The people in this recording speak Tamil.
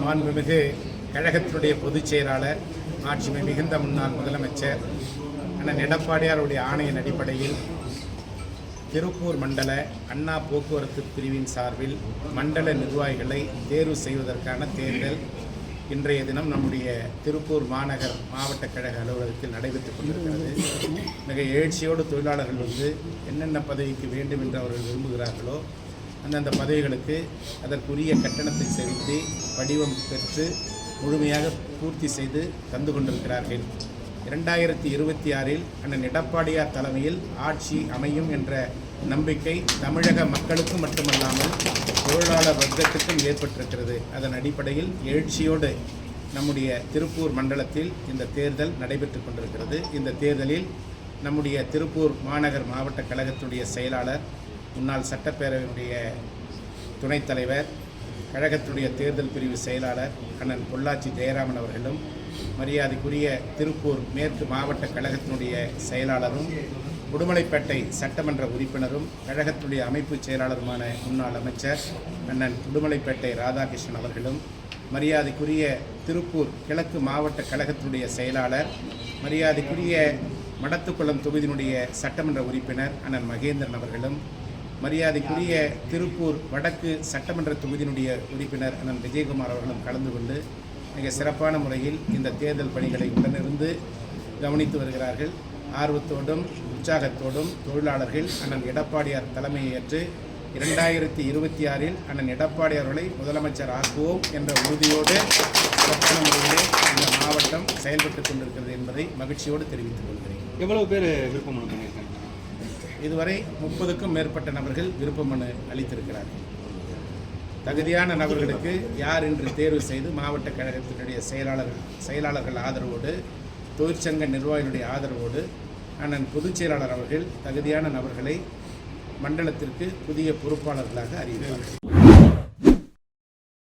மாண்புமிகு கழகத்தினுடைய பொதுச் செயலாளர் ஆட்சிமை மிகுந்த முன்னாள் முதலமைச்சர் அண்ணன் எடப்பாடியாருடைய ஆணையின் அடிப்படையில் திருப்பூர் மண்டல அண்ணா போக்குவரத்து பிரிவின் சார்பில் மண்டல நிர்வாகிகளை தேர்வு செய்வதற்கான தேர்தல் இன்றைய தினம் நம்முடைய திருப்பூர் மாநகர் மாவட்ட கழக அலுவலகத்தில் நடைபெற்றுக் கொண்டிருக்கிறது. மிக எழுச்சியோடு தொழிலாளர்கள் வந்து என்னென்ன பதவிக்கு வேண்டும் என்று அவர்கள் விரும்புகிறார்களோ அந்தந்த பதவிகளுக்கு அதற்குரிய கட்டணத்தை செலுத்தி வடிவம் பெற்று முழுமையாக பூர்த்தி செய்து தந்து கொண்டிருக்கிறார்கள். இரண்டாயிரத்தி இருபத்தி ஆறில் அண்ணன் எடப்பாடியார் தலைமையில் ஆட்சி அமையும் என்ற நம்பிக்கை தமிழக மக்களுக்கும் மட்டுமல்லாமல் தொழிலாளர் வர்க்கத்துக்கும் ஏற்பட்டிருக்கிறது. அதன் அடிப்படையில் எழுச்சியோடு நம்முடைய திருப்பூர் மண்டலத்தில் இந்த தேர்தல் நடைபெற்று கொண்டிருக்கிறது. இந்த தேர்தலில் நம்முடைய திருப்பூர் மாநகர் மாவட்ட கழகத்துடைய செயலாளர் முன்னாள் சட்டப்பேரவையினுடைய துணைத் தலைவர் கழகத்துடைய தேர்தல் பிரிவு செயலாளர் அண்ணன் பொள்ளாச்சி ஜெயராமன் அவர்களும் மரியாதைக்குரிய திருப்பூர் மேற்கு மாவட்ட கழகத்தினுடைய செயலாளரும் உடுமலைப்பேட்டை சட்டமன்ற உறுப்பினரும் கழகத்துடைய அமைப்பு செயலாளருமான முன்னாள் அமைச்சர் அண்ணன் உடுமலைப்பேட்டை ராதாகிருஷ்ணன் அவர்களும் மரியாதைக்குரிய திருப்பூர் கிழக்கு மாவட்ட கழகத்துடைய செயலாளர் மரியாதைக்குரிய மடத்துக்குளம் தொகுதியினுடைய சட்டமன்ற உறுப்பினர் அண்ணன் மகேந்திரன் அவர்களும் மரியாதைக்குரிய திருப்பூர் வடக்கு சட்டமன்ற தொகுதியினுடைய உறுப்பினர் அண்ணன் விஜயகுமார் அவர்களும் கலந்து கொண்டு மிக சிறப்பான முறையில் இந்த தேர்தல் பணிகளை உடனிருந்து கவனித்து வருகிறார்கள். ஆர்வத்தோடும் உற்சாகத்தோடும் தொழிலாளர்கள் அண்ணன் எடப்பாடியார் தலைமையை ஏற்று இரண்டாயிரத்தி இருபத்தி ஆறில் அண்ணன் எடப்பாடி அவர்களை முதலமைச்சர் ஆக்குவோம் என்ற உறுதியோடு சிறப்பான முறையிலே இந்த மாவட்டம் செயல்பட்டு கொண்டிருக்கிறது என்பதை மகிழ்ச்சியோடு தெரிவித்துக் கொள்கிறேன். எவ்வளவு பேர் விருப்ப மனு பண்ணியிருக்காங்க? இதுவரை முப்பதுக்கும் மேற்பட்ட நபர்கள் விருப்ப மனு அளித்திருக்கிறார்கள். தகுதியான நபர்களுக்கு யார் என்று தேர்வு செய்து மாவட்ட கழகத்தினுடைய செயலாளர்கள் செயலாளர்கள் ஆதரவோடு தொழிற்சங்க நிர்வாகிகளுடைய ஆதரவோடு அண்ணன் பொதுச் செயலாளர் அவர்கள் தகுதியான நபர்களை மண்டலத்திற்கு புதிய பொறுப்பாளர்களாக அறிவிப்பார்கள்.